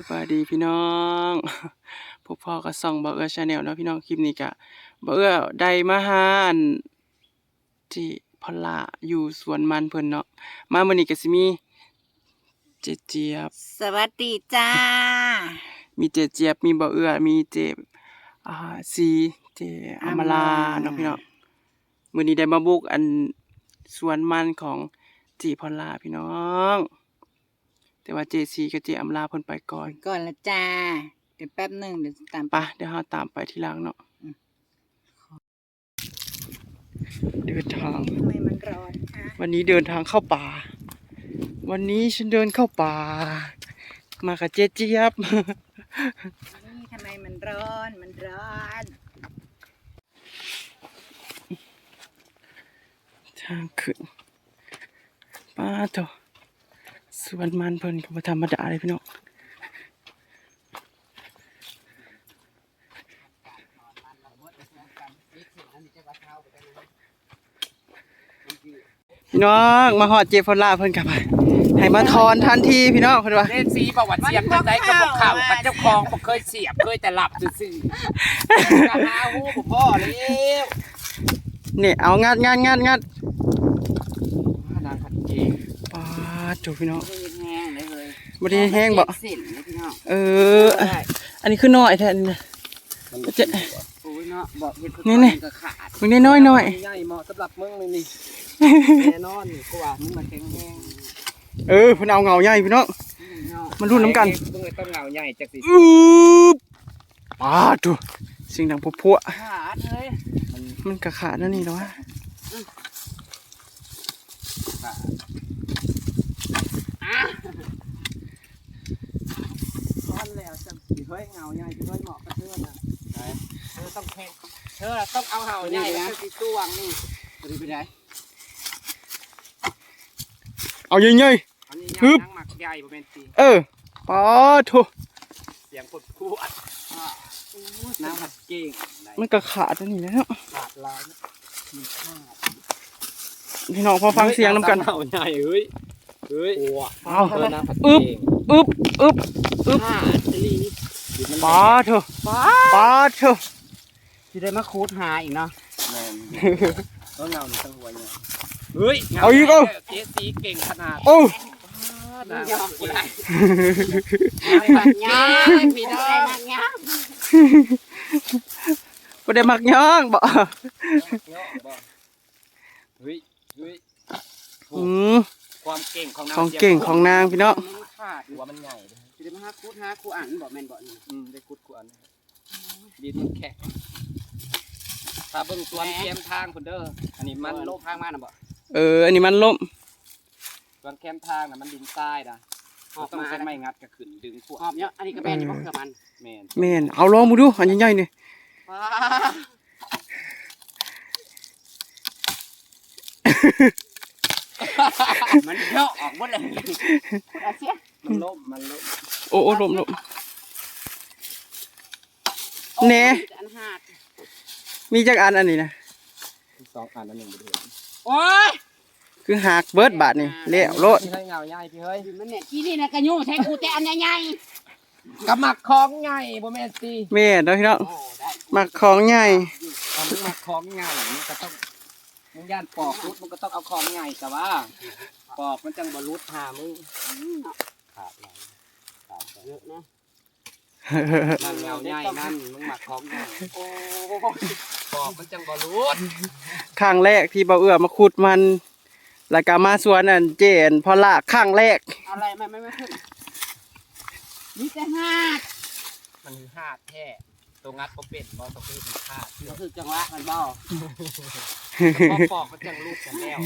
สบายดีพี่น้องพวกพ่อก็ส่องบ่เอื้อชาแนลเนาะพี่น้องคลิปนี้ก็บ่เอื้อได้มาหาอันที่พอลล่าอยู่สวนมันเพิ่นเนาะมามื้อนี้ก็สิมีเจเจี๊ยบ สวัสดีจ้า มีเจเจี๊ยบมีบ่เอื้อมีเจอ่าซีเจอมลาเนาะพี่น้องมื้อนี้ได้มาบุกอันสวนมันของจีพอลล่าพี่น้อง แต่ว่าเจซีกับเจอมลาเพิ่นไปก่อนก่อนละจ้า เดี๋ยวแป๊บหนึ่งเดี๋ยวตามไปะเดี๋ยวเราตามไปที่หลังเนาะอืมเดินทาง ทำไมมันร้อนคะวันนี้เดินทางเข้าป่า วันนี้ฉันเดินเข้าป่า มากับเจ๊เจี๊ยบ นี่ทำไมมันร้อนมันร้อนทางขึ้นป้าโต สวนมันเพิ่นก็บ่ธรรมดาเลยพี่น้องพี่น้องมาฮอดเจฟอนล่าเพิ่นกลับมาให้มาทอนทันทีพี่น้องเพิ่นว่าเล่นสีประวัติเสียบจังไดก็บอกเข่ากับเจ้าของบ่เคยเสียบเคยแต่หลับซื่อๆกะหาหูบ่พ่อแล้วนี่เอางัดงัดงัดงัดนางขัดเจง ป้าโตพี่น้องคือแห้งเลยเลยบ่ได้แห้งบ่สินเลยพี่น้องเออ อันนี้คือน้อยแท้นี่นะเจ๊โอ้ยเนาะบอกเห็นนี่นี่ก็ขาดมึงได้น้อยน้อยใหญ่เหมาะสำหรับมึงเลยนี่แน่นอนนี่กูว่ามึงมาแข็งแรงเออเพิ่นเอาเงาใหญ่พี่น้องเนาะมันรุ่นน้ำกันมึงเลยต้องเหงาใหญ่จักสิอืบป้าดูสิ่งดังพวกขาดเลยๆมันกระขาดนั่นนี่แล้ววะ ร้อนแล้วจังพี่เฮ้ยเหงาใหญ่พี่เฮ้ยเหมาะกับเธอนะเธอต้องแข็งเธอต้องเอาเหงาใหญ่นะสิตวงนี่ตัวนี้เป็นไงเอาใหญ่อันนี้ฮึย่างบนางหมักใหญ่บ่แม่นตีๆเออป้าดูเสียงปวดขวดนางขัดเก่งได้มันกระขาดนั่นนี่แล้วขาดลายพี่น้องพอฟังเสียงน้ำกันเหงาใหญ่เฮ้ย เฮ้ยเอาเออนางขัดอึ๊เก่บงอึ๊บอึ๊บห้าลีป้าเถอะป้าเถอะที่ได้มาคูดหาอีกเนาะต้นเงาในตั้งหัวเนี่ยเฮ้ยเอาอีกเอาเจสีเก่งขนาดโอ้นางยอมเก่งได้มันยากพี่น้องมันยากบ่ได้มักย่องบ่เนาะบ่เฮ้ยเฮ้ยอืม ความเก่งของนางของเก่งของนางพี่น้องมันขาดหัวมันใหญ่เลยที่ได้มาหาคูดหาคูอ่านบอกแม่นบอกนี่อืมได้กุดกวนดินมันแข็งถ้าเบิ่งสวนแคมทางพุ่นเด้ออันนี้มันโลโลกพางมาน่ะบ่เออ อันนี้มันล่มสวนแคมทางน่ะมันดินทรายนะเราต้องใช้ไม้งัดก็ขึ้นดึงพวกหอบเนาะอันนี้ก็แม่นอยู่บ่เคือมันแม่นแม่นเอาลองมึงดูอันใหญ่ๆนี่ว้า มันเยอะออกหมดเลยเอาเสียมันล่มมันล่มโอ้โอ้ล่มล่มแหน่อันหาดมีจักอันอันนี้นะสองอันอันหนึ่งบ่ได้โอ้ยคือหักเบิดบาทนี่แล้วโลดพี่ให้เงาใหญ่พี่เฮ้ยมันเนี่ยที่นี่นะกระยูแทงกูแต่อันใหญ่กำมักของใหญ่บ่แม่นสิแม่นเด้อพี่น้องๆโอ้ได้มักของใหญ่ เอามึงมักของใหญ่มันก็ต้อง มึงย่านปอกรุดมันก็ต้องเอาของใหญ่แต่ว่า ปอกมันจังบ่รุดหามึงขาดหลายขาดไปเยอะนะนั่นเงาใหญ่นั่นมึงมักของใหญ่โอ้ปอกมันจังบ่รุดครั้งแรกที่เบาเอื้อมาขุดมันแล้วก็มาสวนอันเจนพอละครั้งแรก อะไรไม่ไม่ไม่ขึ้นนี่แต่หาดมันคือหาดแท้ ตัวงัดบ่เป็นบ่ต้องคือเป็นหาดก็คือจังหวะมันบ่พอปอกมันจังรูดกันแล้ว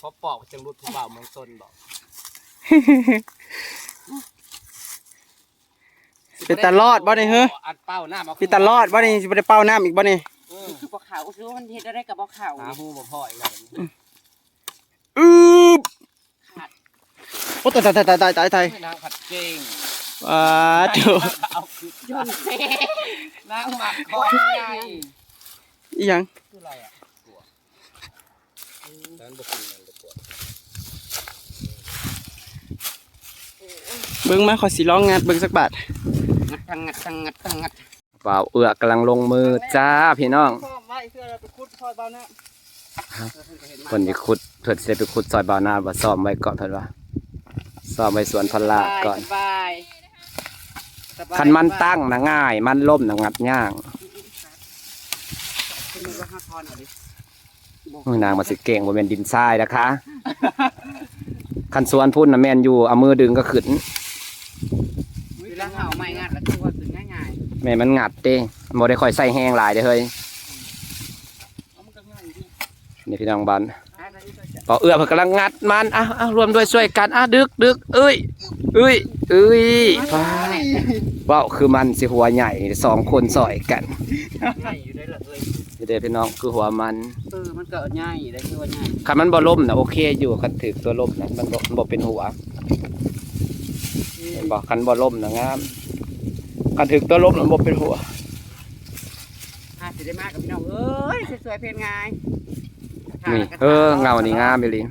พอปอกมันจังรูดผู้บ่าวเมืองซนบอกเป็นตาลอดบ่นี่เฮ้ออัดเป้าหน้ามาเป็นตาลอดบ่นี่สิบ่ได้เป้าน้ำอีกบ่นี่เออคือบ่ขาวคือว่ามันเฮ็ดอะไรกับบ่ขาวหาหูบ่พ่ออีกแล้วอึ๊บขาด โอ้ตายตายตายตายตายตายนางผัดเก่งว้าโถเอาคือยนต์เซ่นางหมักของใหญ่อีหยังคืออะไรอะตัวนั้นบ่กินมันบ่ปวดเบิ่งมาขอสิลองงัดเบิ่งสักบาทงัดทั้งงัดทั้งงัดทั้งงัดเปล่าเอือกำลังลงมือจ้าพี่น้องพ่อไว้เพื่อเราไปขุดซอยเบาหน้าคนที่ขุดเพิ่นสิไปขุดซอยบ่าวนาบ่ซ่อมไว้ก่อนเพิ่นว่า ซ่อมไว้สวนพันลาก่อน สบายสบายคันมันตั้งนะง่าย มันล่มนะงัดยากคุณมือว่าห้าทอนเอาดิมือนางมาสิเก่งบ่แม่นดินทรายนะคะ คันสวนพุ่นน่ะแม่นอยู่เอามือดึงก็ขึ้นเวลาเห่าไม่งัดแล้วคือว่าถึงง่ายแม่นมันงัดเด้บ่ได้ค่อยใส่แห้งหลายเด้อเฮ้ยเอามันก็ง่ายอยู่ดีนี่พี่น้องบ้าน ๆหาได้ที่ตัวจะพอเอื้อเพิ่นกำลังงัดมันอะอะรวมด้วยช่วยกันอะดึกดึกเอ้ยเอ้ยเอ้ยฟ้าว้าวคือมันสิหัวใหญ่สองคนสอยกันง่ายอยู่ได้เลยนี่เด้อพี่น้องคือหัวมันเออมันก็ง่ายได้คือว่าง่ายคันมันบ่ล่มนะโอเคอยู่คันถึกตัวล่มนะมันบ่มันบ่เป็นหัวเห็นบ่คันบ่ล่มนะงามคันถึกตัวล่มนะมันบ่เป็นหัวหาสิได้มากกับพี่น้องเอ้ยสวยๆเพลงง่าย นี่เออเงานี่งามอีหลี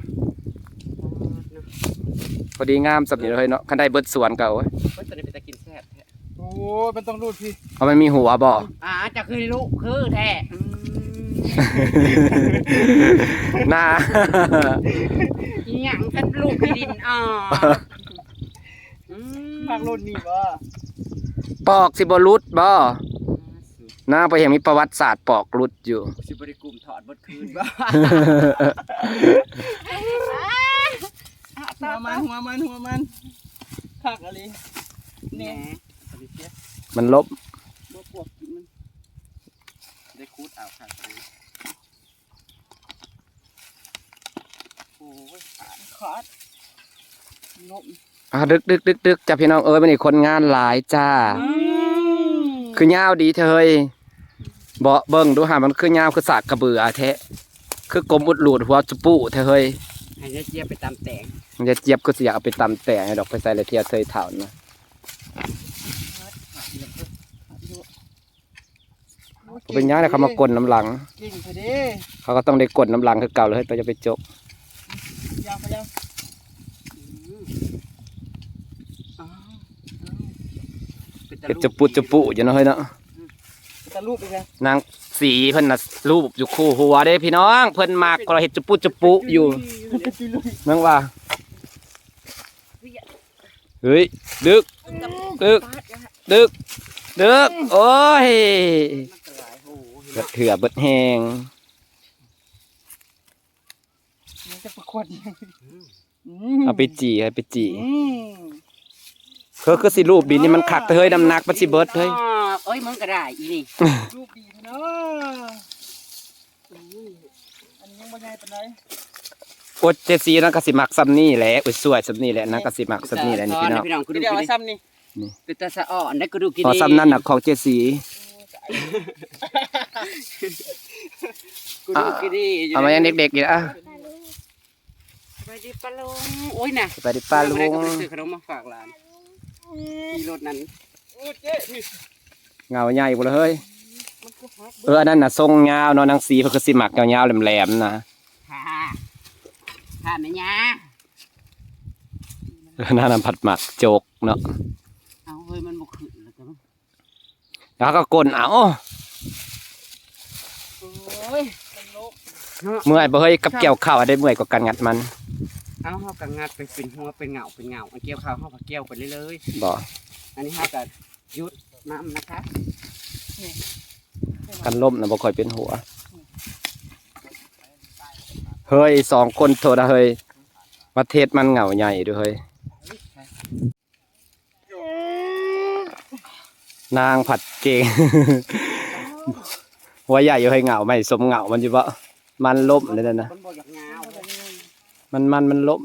พอดีงามสับนี่เลยเนาะคันได้เบิดสวนก็โอ้ยเฮ้ยตัวนี้เป็นตะกินแซ่บแท้โอ้ยมันต้องรูดพี่เพราะมันมีหัวบ่อ่าจะคือลูกคือแท้อืมน่าอีหยังกันลูกที่ดินอ่าอืมมากรุ่นนี่บ่ปอกสิบ่รุดบ่น่าไปเห็นมีประวัติศาสตร์ปอกรุดอยู่สิบริกลุ่มถอดบด คืนบ้าหัวมันหัวมันหัวมันคักอะไรแหน่มันลบบ่ปวกกินมันได้คูดเอาค่ะโอ้ยขาดนกอะดึกดึกดึกดึกจ้าพี่น้องเอ้ยมันนี่คนงานหลายจ้าคือยาวดีเธอ เฮ้ยบ่เบิ่งดูหามันคือยาวคือสากกระเบือแท้คือกลมอุดหลูดหัวจุปุเธอเฮ้ยให้ยายเจี๊ยบไปตามแต่งมันจะเจี๊ยบก็สิอยากเอาไปตำแต่งให้ดอกไปใส่เลยเทียเทยเถานะเป็นหยังเลยเขามากดน้ำหลังเก่งพอดีเขาก็ต้องได้กดน้ำหลังคือเก่าเลยเฮ้ยตัวจะไปจกยาวไปยาวอ้าวเป็นตะเก็บลุจะปุจะปุอยู่เนาะเฮ้ยเนาะ ตะลูกไปเลยนางสีเพิ่นน่ะรูปอยู่คู่หัวเด้พี่น้อง เพิ่นมากก็เห็ดจะปุจะปุอยู่นังว่าเฮ้ยดึกดึกดึกดึกโอ้ยมันก็หลายโอ้โหเบิดเถื่อเบิดแหงมันจะประกวดเอาไปจีให้ไปจีอืมคือคือสิรูปดินนี่มันคักเฮ้ยน้ำหนักมันสิเบิดเฮ้ย อ๋อเอ้ยมึงก็ได้อีนี่รูปดีเนาะอันนี้ยังบ่ใหญ่ปานใดโอดเจซีนั่นก็สิมักซ้ำนี่แหละอุ้ยสวยซ้ำนี่แหละนั่นก็สิมักซ้ำนี่แหละนี่พี่น้องพี่น้องกูดูเดี๋ยวกินเอาดิซ้ำนี่เป็นตาสะอ่อนได้กูดูกินพอดิซ้ำนั่นน่ะของเจซีกูดูกินดิเอามายังเด็กๆอยู่อะไปดิปลาลุงโอ้ยน่ะไปดิป้าลุไม่ได้งก็ไปซื้อขนมมาฝากหลานมีรถนั้นโอ้เจ๊นี่ เงาใหญ่บ่เลยเฮ้ยเอออันนั้นน่ะทรงยาวเนาะนางสีเพิ่นคือสิมักยาวๆแหลมๆนะค่ะค่ะแม่ยาเออนั่นน่ะผัดหมักโจกเนาะเอาเฮ้ยมันบุกขึ้นแล้วก็แล้วก็กลนเอาโอ้ยเมื่อยบ่เฮ้ยกับเกี่ยวข้าวอะได้เมื่อยกว่ากันงัดมันเอาเฮากังัดไปเป็นหัวเป็นเหงาเป็นเหงาอันเกี่ยวข้าวเฮาก็เกี่ยวไปเรื่อยบ่ๆอันนี้เฮาก็หยุด น้ำนะคะกันล่มนะบ่ค่อยเป็นหัว เฮ้ยสองคนโทษนะเฮ้ยประเทศมันเหงาใหญ่ด้วยเฮ้ย นางผัดเก่งหัวใหญ่อยู่ให้เหงาไหม่สมเหงามันอยู่บ่มันล่มเลยนะนะคนบ่อยากเหงามันมันมันล่ม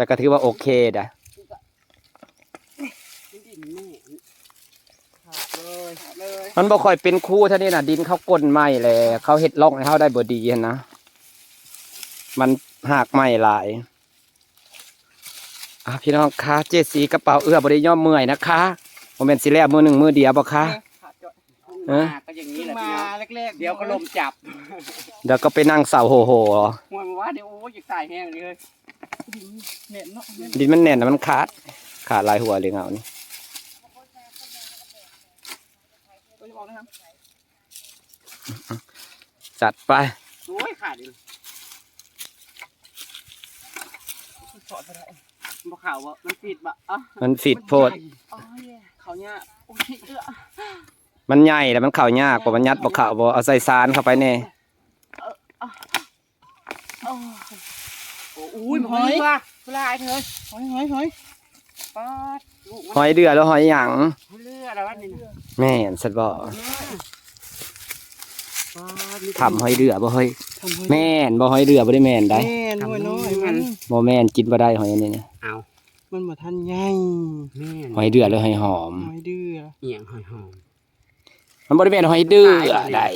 แต่ก็ถือว่าโอเคดะดินแม่ขาดเลยขาดเลยมันบ่ค่อยเป็นคู่เท่านี้น่ะดินเขาก้นไม้แหละเขาเฮ็ดร่องให้เขาได้บ่ดีหั้นนะมันหากไม้หลายอะพี่น้องคะเจสีกระเป๋าเอื้อบ่ได้ย่อมเมื่อยนะคะบ่แม่นสิแล้วมือหนึ่งมือเดียวบ่คะขาดจ่อยเอ๊ะมาก็อย่างนี้แหละมาพี่น้องแรกๆเดี๋ยวก็ลมจับ เดี๋ยวก็ไปนั่งเสาโหโหเหรอ มวยมาว่าเดี๋ยวโอ้ยอยากตายแห้งเลย เน็ตเนาะเน็ตดินมันแน่นนะมันขาด ขาดหลายหัวเลยเงานี่ตัวจะบอกนะครับจัดไปโอ้ยขาดเลยสอดไปได้บ่ข่าวว่ามันปิดบ่อะมันฟิดโพด อ๋อเย่เขาเนี่ยโอ้ยเอื้อมันใหญ่แล้วมันเข่ายากกว่ามันยัดบ่เข่าบ่เอาใส่ซานเข้าไปแน่โอ้โอ้ยมันเรือเวลาไอ้เธอหอยหอยหอยป๊าดลูกมันหอยเดือแล้วหอยหยังเรือแล้ววะนี่นะแม่นสัตว์บ่ป๊าดมีทำหอยเดือบ่เฮ้ยทำหอยแม่นบ่หอยเดือบ่ได้แม่นได้แม่นหอยน้อยมัน บ่แม่นกินบ่ได้หอยอันนี้เนี่ยเอามันบ่ทันใหญ่แม่นหอยเดือหรือหอยหอมหอยเดือเอียงหอยหอม มันบ่ได้แม่นหอยเดือได้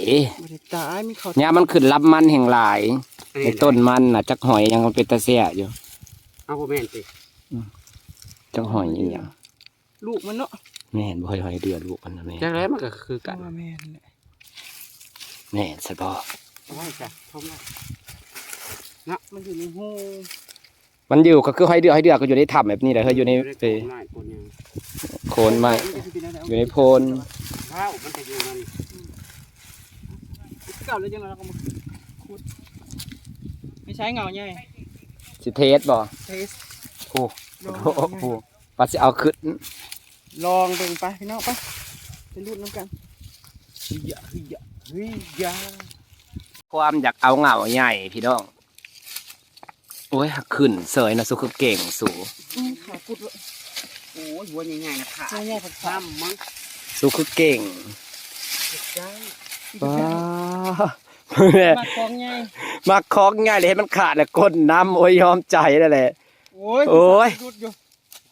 บ่ได้ตายมีเขาเนี่ยมันขึ้นรับมันแห่งหลายในต้นมันน่ะจักหอยยังเป็นตะเสียอยู่เอาบ่แม่นสิจักหอยอีหยังลูกมันเนาะแม่นบ่หอยหอยเดือลูกมันน่ะแม่นจักแล้วมันก็คือกันว่าแม่นแหละแม่นสัตว์บ่เอาไว้จ้ะทมละมันอยู่ในหู มันอยู่ก็คือหอยเดือหอยเดือก็อยู่ในถ้ำแบบนี้แหละเฮ้ยอยู่ในไปไปไม้ปนยังโคนไม้มันจะเป็นอะไรอยู่ในโพนข้าวมันจะอยู่นั่นเก่าเลยจังเราก็มาขุดไม่ใช้เงาใหญ่สิเทสบ่เทสโอ้โหโอ้โหว่าสิเอาขึ้นลองเบิ่งไปพี่น้องไปไปรูดน้ำกันเฮียเฮียเฮียความอยากเอาเหงาใหญ่พี่น้อง โอ้ยขึ้นเสยนะสุคือเก่งสูอืมขาปุดเลยโอ้ยหัวใหญ่ๆนะขาใหญ่ๆผัดซ้ำมั้งสุคือเก่งได้ว้ามาคล้องใหญ่มาคล้องง่ายเลยให้มันขาดแล้วก้นน้ำโอ้ยยอมใจนั่นแหละโอ้ยโอ้ยรูดอยู่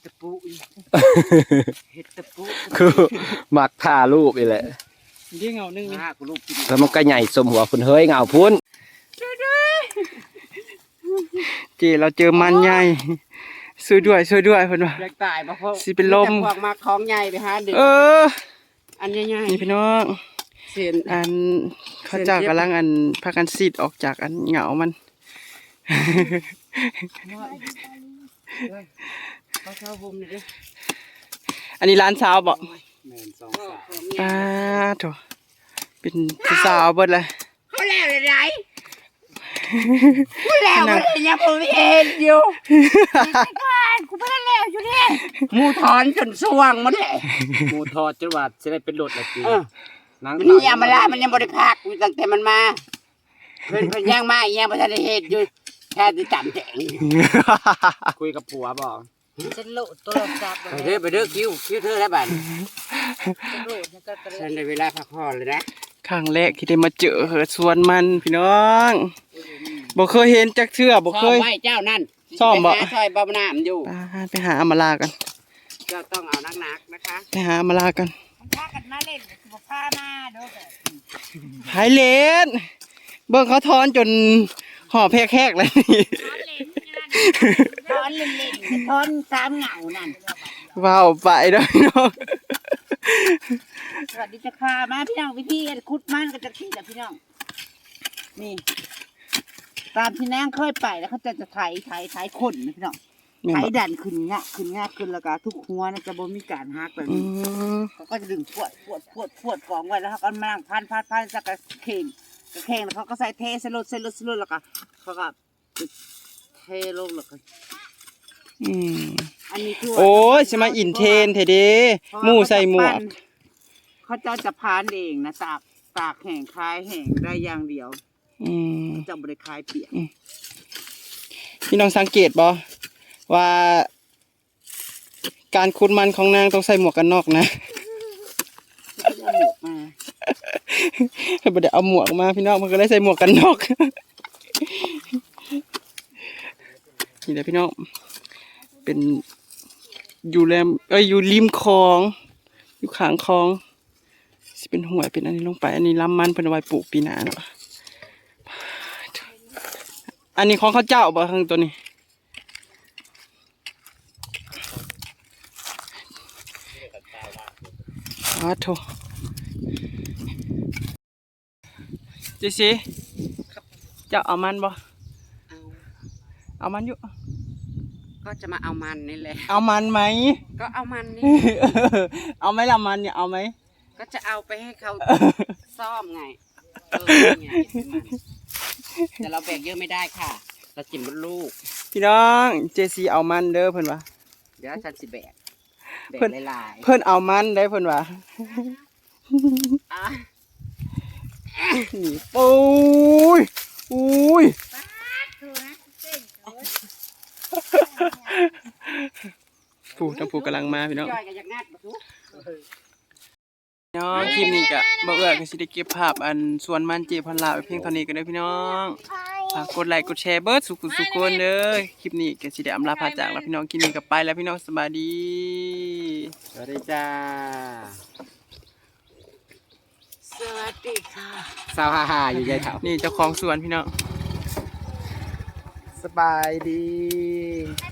ตะปูอีกเห็ดตะปูคือมักถ่ารูปอีแหละเดี๋ยวเงาหนึงนี่หน้ากูลูกกินแล้วมันก็ใหญ่สมหัวคุณเฮ้ยเหงาพุ่น เจเราเจอมันใหญ่ช่วยด้วยช่วยด้วยเพิ่นว่าอยากตายบ่เพราะสิเป็นลมแต่พวกมาของใหญ่ไปหาเด็กเออ อันใหญ่นี่พี่น้องๆเส้นอันเขาเจ้ากำลังอันพากันซีดออกจากอันเหงามันเขาชอบผมนี่เด้ออันนี้ร้านสาวบอกแม่นสองสามป้าโถเป็นผู้สาวเบิดเลยเขาแล้วเลยไร กูแล้วมันเลยยังผมเห็นอยู่บ้านกูไม่ได้แล้วอยู่นี่หมูถอนจนสว่างหมันแหละหมูทอดจนว่าจะได้เป็นรถละจีเออหนังมันนี่ยามาลามันยังบริภาคอยู่ตั้งแต่มันมาเพิ่นเพิ่นยังมาอีกยังบ่ทันได้เฮ็ดอยู่แค่จะจำแจงคุยกับผัวบอกฉันโลดตัวจับไปเด้อไปเด้อคิวคิวเธอแล้วบัดฉันโลดฉันก็กระฉันได้เวลาพักผ่อนเลยนะครั้งแรกที่ได้มาเจอเหอสวนมันพี่น้อง บ่เคยเห็นจักเทื่อบ่เคย ไว้เจ้านั่นซ่อมบ่ ไปหาซอยบ่น้ำอยู่ป้าไปหาอำมาลากันเจ้าต้องเอานักๆนะคะไปหาอำมาลากันพากันมาเล่นสิบ่พามาเด้อหายเลนเบิ่งเขาทอนจนห่อแพกแคกเลยนี่ทอนเล่นๆทอนสามเหงานั่นว้าวไปเด้อพี่น้องสวัสดีจ้าค่ะมาพี่น้องวิธีขุดมันก็จะขี้จ้ะพี่น้อง นี่ ตามที่นางเคยไปแล้วเขาจะจะไถไถไถคนนะพี่น้องแม่นไถบ่ดันขึ้นงะขึ้นงะขึ้นแล้วก็ทุกหัวนะจะบ่มีการหักแบบอืนี้มเขาก็จะดึงพวดพวดพวดพวดกองไว้แล้วเขาก็มานั่งพันพันพันสักกระเข่งกระเข่งแล้วเขาก็ใส่เทใส่รถใส่รถใส่รถแล้วก็เขาก็เทลงแล้วก็อืมอันนี้คือว่า โอ้ยสิมาอินเทรนเทเด้หมู่ใส่หมวกเขาเจ้าจะพานเองนะตากตากแห้งคลายแห้งได้อย่างเดียว อืมเจะบริคลายเปียกพี่น้องสังเกตบ่ว่า การคุดมันของนางต้องใส่หมวกกันน็อกนะเขาจะเอาหมวกมาบ่ได้เอาหมวกมา พี่น้องมันก็เลยใส่หมวกกันน็อกนี่แหละพี่น้อง เป็นอยู่แลมเอ้ยอยู่ริมคลอง อยู่ข้างคลองสิเป็นห่วยเป็นอันนี้ลงไป อันนี้ลำมันเพิ่นเอาไว้ปลูกปีหน้าเนาะ อันนี้ของเขาเจ้าบ่ทางตัวนี้อ้าวโถเจสีเจ้าเอามันบ่เอาเอามันอยู่ ก็จะมาเอามันนี่แหละ เอามันไหม ก็เอามันนี่ เอาไหมล่ะมันเนี่ยเอาไหม ก็จะเอาไปให้เขาซ่อมไงเออนี่ไง แต่เราแบกเยอะไม่ได้ค่ะ เรากินมดลูก พี่น้องเจสีเอามันเด้อเพิ่นว่าเดี๋ยวฉันสิแบกแบเพิ่กนหลายเพิ่นเอามันได้เพิ่นว่าๆอะนี่ปุ้ยอุ้ยผู้ทั้งผู้กำลังมาพี่น้อง ย่อยกันจากงัดมาทุก น้องคลิปนี้ก็บ่เอื้อก็สิได้เก็บภาพอันสวนมันเจพันลาไว้เพียงเท่านี้กันเด้อพี่น้องฝากกดไลค์กดแชร์เบิดสุขุสุขคนเด้อคลิปนี้ก็สิได้อำลาพาจากแล้วพี่น้องคลิปนี้ก็ไปแล้วพี่น้องสบายดีสวัสดีจ้าสวัสดีค่ะสาวฮ่าฮ่าอยู่ยายเถานี่เจ้าของสวนพี่น้องสบายดีบ๊ายบาย